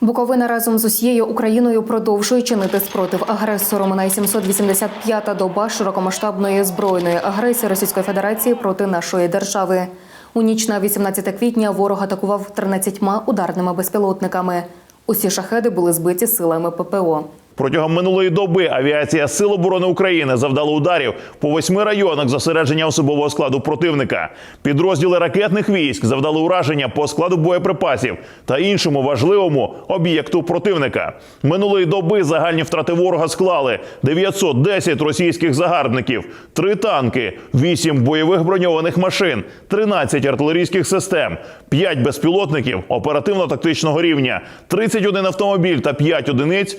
Буковина разом з усією Україною продовжує чинити спротив агресору. Минає 785-та доба широкомасштабної збройної агресії Російської Федерації проти нашої держави. У ніч на 18 квітня ворог атакував 13 ударними безпілотниками. Усі шахеди були збиті силами ППО. Протягом минулої доби авіація Сил оборони України завдала ударів по восьми районах зосередження особового складу противника. Підрозділи ракетних військ завдали ураження по складу боєприпасів та іншому важливому об'єкту противника. Минулої доби загальні втрати ворога склали 910 російських загарбників, 3 танки, 8 бойових броньованих машин, 13 артилерійських систем, 5 безпілотників оперативно-тактичного рівня, 31 автомобіль та 5 одиниць